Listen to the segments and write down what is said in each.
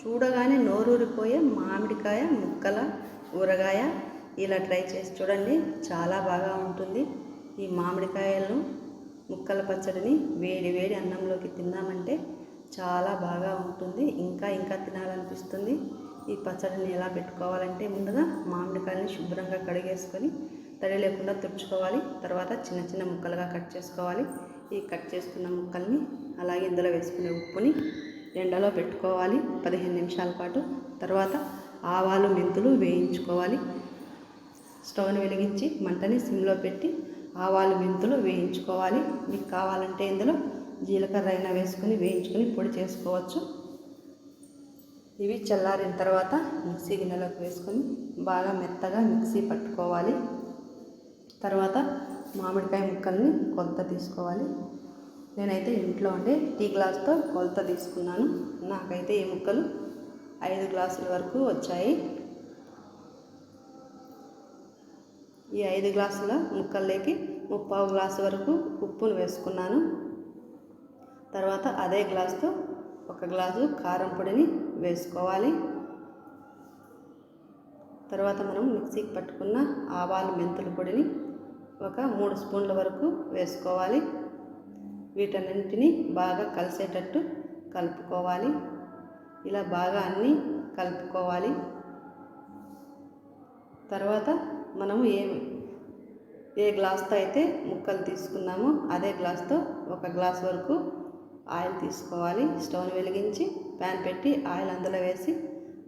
చూడగానే నోరూరిపోయే మామిడికాయ ముక్కల ఊరగాయ ఇలా ట్రై చేసి చూడండి. చాలా బాగా ఉంటుంది. ఈ మామిడికాయలను ముక్కల పచ్చడిని వేడి వేడి అన్నంలోకి తిన్నామంటే చాలా బాగా ఉంటుంది. ఇంకా ఇంకా తినాలనిపిస్తుంది. ఈ పచ్చడిని ఎలా పెట్టుకోవాలంటే ముందుగా మామిడికాయలని శుభ్రంగా కడిగేసుకొని తడి లేకుండా తుడుచుకోవాలి. తర్వాత చిన్న చిన్న ముక్కలుగా కట్ చేసుకోవాలి. ఈ కట్ చేసుకున్న ముక్కల్ని అలాగే ఇందులో వేసుకునే ఉప్పుని ఎండలో పెట్టుకోవాలి పదిహేను నిమిషాల పాటు. తర్వాత ఆవాలు మెంతులు వేయించుకోవాలి. స్టవ్ని వెలిగించి మంటని సిమ్లో పెట్టి ఆవాలు మెంతులు వేయించుకోవాలి. మీకు కావాలంటే ఇందులో జీలకర్ర అయినా వేసుకుని వేయించుకుని పొడి చేసుకోవచ్చు. ఇవి చల్లారిన తర్వాత మిక్సీ గిన్నెలోకి వేసుకొని బాగా మెత్తగా మిక్సీ పట్టుకోవాలి. తర్వాత మామిడికాయ ముక్కల్ని కొంత తీసుకోవాలి. నేనైతే ఇంట్లో ఉండే టీ గ్లాస్తో కొలత తీసుకున్నాను. నాకైతే ఈ ముక్కలు ఐదు గ్లాసుల వరకు వచ్చాయి. ఈ ఐదు గ్లాసుల ముక్కల్లోకి ముప్పావు గ్లాసు వరకు ఉప్పును వేసుకున్నాను. తర్వాత అదే గ్లాస్తో ఒక గ్లాసు కారం పొడిని వేసుకోవాలి. తర్వాత మనం మిక్సీకి పట్టుకున్న ఆవాలు మెంతుల పొడిని ఒక మూడు స్పూన్ల వరకు వేసుకోవాలి. వీటన్నింటినీ బాగా కలిసేటట్టు కలుపుకోవాలి. ఇలా బాగా అన్నీ కలుపుకోవాలి. తర్వాత మనము ఏ ఏ గ్లాస్తో అయితే ముక్కలు తీసుకున్నామో అదే గ్లాస్తో ఒక గ్లాస్ వరకు ఆయిల్ తీసుకోవాలి. స్టవ్ని వెలిగించి ప్యాన్ పెట్టి ఆయిల్ అందులో వేసి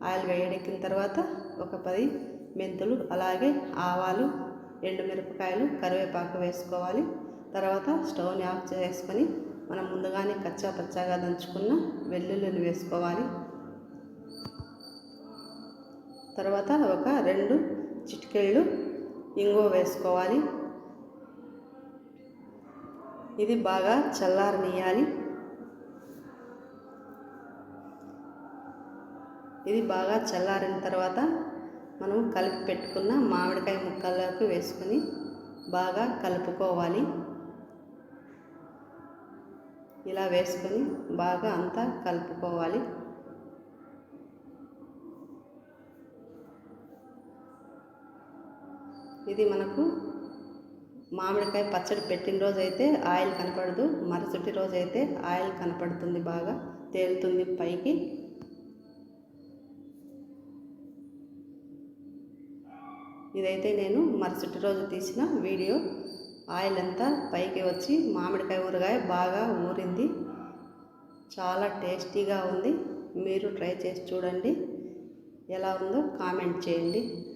ఆయిల్ వేయడెక్కిన తర్వాత ఒక పది మెంతులు అలాగే ఆవాలు ఎండుమిరపకాయలు కరివేపాకు వేసుకోవాలి. తర్వాత స్టవ్ని ఆఫ్ చేసుకొని మనం ముందుగానే కచ్చా పచ్చాగా దంచుకున్న వెల్లుల్లిని వేసుకోవాలి. తర్వాత ఒక రెండు చిటికెళ్ళు ఇంగువ వేసుకోవాలి. ఇది బాగా చల్లారనియాలి. ఇది బాగా చల్లారిన తర్వాత మనం కలిపి పెట్టుకున్న మామిడికాయ ముక్కల్లోకి వేసుకొని బాగా కలుపుకోవాలి. ఇలా వేసుకొని బాగా అంతా కలుపుకోవాలి. ఇది మనకు మామిడికాయ పచ్చడి పెట్టిన రోజు అయితే ఆయిల్ కనపడదు మరుసటి రోజు అయితే ఆయిల్ కనపడుతుంది బాగా తేలుతుంది పైకి. ఇదైతే నేను మరుసటి రోజు తీసిన వీడియో. ఆయిల్ అంతా పైకి వచ్చి మామిడికాయ ఊరగాయ బాగా ఊరింది. చాలా టేస్టీగా ఉంది. మీరు ట్రై చేసి చూడండి. ఎలా ఉందో కామెంట్ చేయండి.